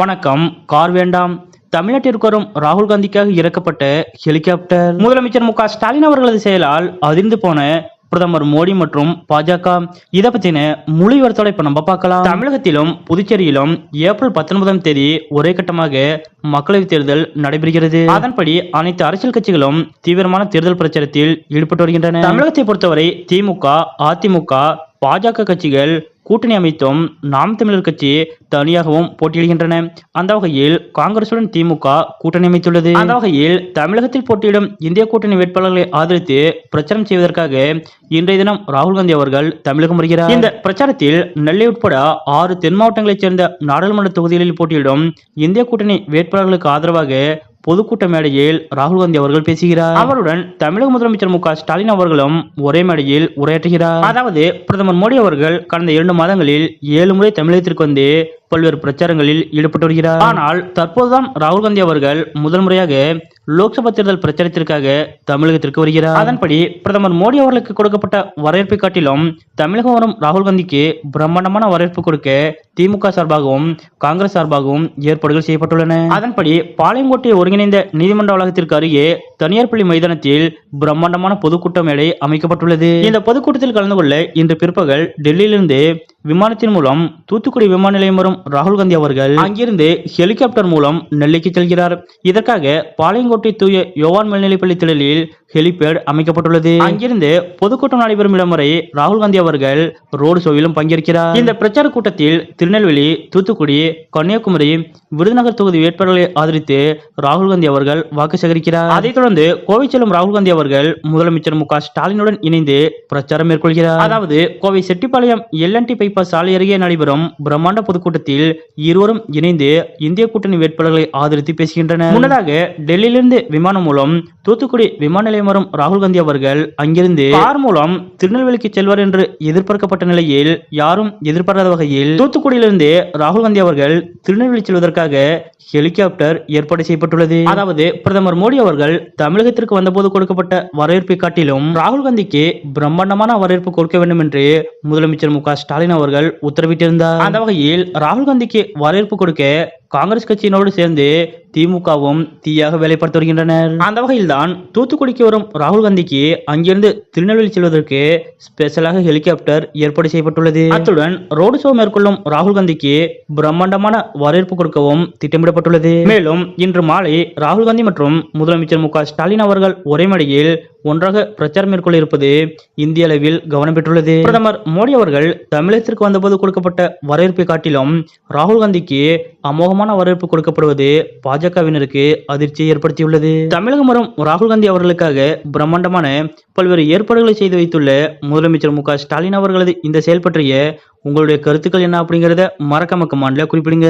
வணக்கம். கார் வேண்டாம். தமிழ்நாட்டிற்கு வரும் ராகுல் காந்திக்காக இறக்கப்பட்ட ஹெலிகாப்டர். முதலமைச்சர் மு ஸ்டாலின் அவர்களது செயலால் அதிர்ந்து போன பிரதமர் மோடி மற்றும் பாஜக. இதை பத்தின முழு விவரத்தோட இப்ப நம்ம பார்க்கலாம். தமிழகத்திலும் புதுச்சேரியிலும் ஏப்ரல் பத்தொன்பதாம் தேதி ஒரே கட்டமாக மக்களவைத் தேர்தல் நடைபெறுகிறது. அதன்படி அனைத்து அரசியல் கட்சிகளும் தீவிரமான தேர்தல் பிரச்சாரத்தில் ஈடுபட்டு வருகின்றன. தமிழகத்தை பொறுத்தவரை திமுக அதிமுக பாஜக கட்சிகள் கூட்டணி அமைத்தும் நாம் தமிழர் கட்சி தனியாகவும் போட்டியிடுகின்றன. அந்த வகையில் காங்கிரசுடன் திமுக கூட்டணி அமைத்துள்ளது. அந்த வகையில் தமிழகத்தில் போட்டியிடும் இந்திய கூட்டணி வேட்பாளர்களை ஆதரித்து பிரச்சாரம் செய்வதற்காக இன்றைய தினம் ராகுல் காந்தி அவர்கள் தமிழகம் வருகிறார். இந்த பிரச்சாரத்தில் நெல்லை உட்பட ஆறு தென் மாவட்டங்களைச் சேர்ந்த நாடாளுமன்ற தொகுதிகளில் போட்டியிடும் இந்திய கூட்டணி வேட்பாளர்களுக்கு ஆதரவாக பொதுக்கூட்ட மேடையில் ராகுல் காந்தி அவர்கள் பேசுகிறார். அவருடன் தமிழக முதலமைச்சர் மு ஸ்டாலின் அவர்களும் ஒரே மேடையில் உரையாற்றுகிறார். அதாவது பிரதமர் மோடி அவர்கள் கடந்த இரண்டு மாதங்களில் ஏழு முறை தமிழகத்திற்கு வந்து பல்வேறு பிரச்சாரங்களில் ஈடுபட்டு வருகிறார். ஆனால் தற்போதுதான் ராகுல் காந்தி அவர்கள் முதல் முறையாக லோக்சபா தேர்தல் பிரச்சாரத்திற்காக தமிழகத்திற்கு வருகிறார். அதன்படி பிரதமர் மோடி அவர்களுக்கு கொடுக்கப்பட்ட வரவேற்பை காட்டிலும் தமிழகம் வரும் ராகுல் காந்திக்கு பிரம்மாண்டமான வரவேற்பு கொடுக்க திமுக சார்பாகவும் காங்கிரஸ் சார்பாகவும் ஏற்பாடுகள் செய்யப்பட்டுள்ளன. அதன்படி பாளையங்கோட்டை ஒருங்கிணைந்த நீதிமன்ற வளாகத்திற்கு அருகே தனியார் பள்ளி மைதானத்தில் பிரம்மாண்டமான பொதுக்கூட்ட மேடை அமைக்கப்பட்டுள்ளது. இந்த பொதுக்கூட்டத்தில் கலந்து கொள்ள இன்று பிற்பகல் டெல்லியிலிருந்து விமானத்தின் மூலம் தூத்துக்குடி விமான நிலையம் வரும் ராகுல் காந்தி அவர்கள் அங்கிருந்து ஹெலிகாப்டர் மூலம் நெல்லைக்கு செல்கிறார். இதற்காக பாளையங்கோட்டை தூய யோவான் மேல்நிலைப்பள்ளி திடலில் ஹெலிபேட் அமைக்கப்பட்டுள்ளது. அங்கிருந்து பொதுக்கூட்டம் நடைபெறும் இடம் வரை ராகுல் காந்தி அவர்கள் ரோடு ஷோவிலும் பங்கேற்கிறார். இந்த பிரச்சார கூட்டத்தில் திருநெல்வேலி தூத்துக்குடி கன்னியாகுமரி விருதுநகர் தொகுதி வேட்பாளர்களை ஆதரித்து ராகுல் காந்தி அவர்கள் வாக்கு சேகரிக்கிறார். அதைத் தொடர்ந்து கோவை செல்லும் ராகுல் காந்தி அவர்கள் முதலமைச்சர் மு ஸ்டாலினுடன் இணைந்து பிரச்சாரம் மேற்கொள்கிறார். அதாவது கோவை செட்டிப்பாளையம் எல்என்டி பைபாஸ் சாலை அருகே நடைபெறும் பிரம்மாண்ட பொதுக்கூட்டத்தில் இருவரும் இணைந்து இந்திய கூட்டணி வேட்பாளர்களை ஆதரித்து பேசுகின்றனர். முன்னதாக டெல்லியிலிருந்து விமானம் மூலம் தூத்துக்குடி விமான நிலையம் வரும் ராகுல் காந்தி அவர்கள் அங்கிருந்து கார் மூலம் திருநெல்வேலிக்கு செல்வார் என்று எதிர்பார்க்கப்பட்ட நிலையில் யாரும் எதிர்பாராத வகையில் தூத்துக்குடியிலிருந்து ராகுல் காந்தி அவர்கள் திருநெல்வேலி செல்வதற்காக ஹெலிகாப்டர் ஏற்பாடு செய்யப்பட்டுள்ளது. அதாவது பிரதமர் மோடி அவர்கள் தமிழகத்திற்கு வந்தபோது கொடுக்கப்பட்ட வரவேற்பை காட்டிலும் ராகுல் காந்திக்கு பிரம்மாண்டமான வரவேற்பு கொடுக்க வேண்டும் என்று முதலமைச்சர் மு ஸ்டாலின் அவர்கள் உத்தரவிட்டிருந்தார். அந்த வகையில் ராகுல் காந்திக்கு வரவேற்பு கொடுக்க காங்கிரஸ் கட்சியினோடு சேர்ந்து திமுகவும் தீயாக வேலைப்படுத்தி வருகின்றனர். அந்த வகையில்தான் தூத்துக்குடிக்கு வரும் ராகுல் காந்திக்கு அங்கிருந்து திருநெல்வேலி செல்வதற்கு ஸ்பெஷலாக ஹெலிகாப்டர் ஏற்பாடு செய்யப்பட்டுள்ளது. அத்துடன் ரோடு ஷோ மேற்கொள்ளும் ராகுல் காந்திக்கு பிரம்மாண்டமான வரவேற்பு கொடுக்கவும் திட்டமிடப்பட்டுள்ளது. மேலும் இன்று மாலை ராகுல் காந்தி மற்றும் முதலமைச்சர் மு க ஸ்டாலின் அவர்கள் ஒரே மடியில் ஒன்றாக பிரச்சாரம் மேற்கொள்ள இருப்பது இந்திய அளவில் கவனம் பெற்றுள்ளது. பிரதமர் மோடி அவர்கள் தமிழகத்திற்கு வந்தபோது கொடுக்கப்பட்ட வரவேற்பை காட்டிலும் ராகுல் காந்திக்கு அமோகமான வரவேற்பு கொடுக்கப்படுவது பாஜகவினருக்கு அதிர்ச்சியை ஏற்படுத்தியுள்ளது. தமிழகம் வரும் ராகுல் காந்தி அவர்களுக்காக பிரம்மாண்டமான பல்வேறு ஏற்பாடுகளை செய்து வைத்துள்ள முதலமைச்சர் மு ஸ்டாலின் அவர்களது இந்த செயல் பற்றிய உங்களுடைய கருத்துக்கள் என்ன அப்படிங்கிறத மறக்காம கமாண்ட்ல குறிப்பிடுங்க.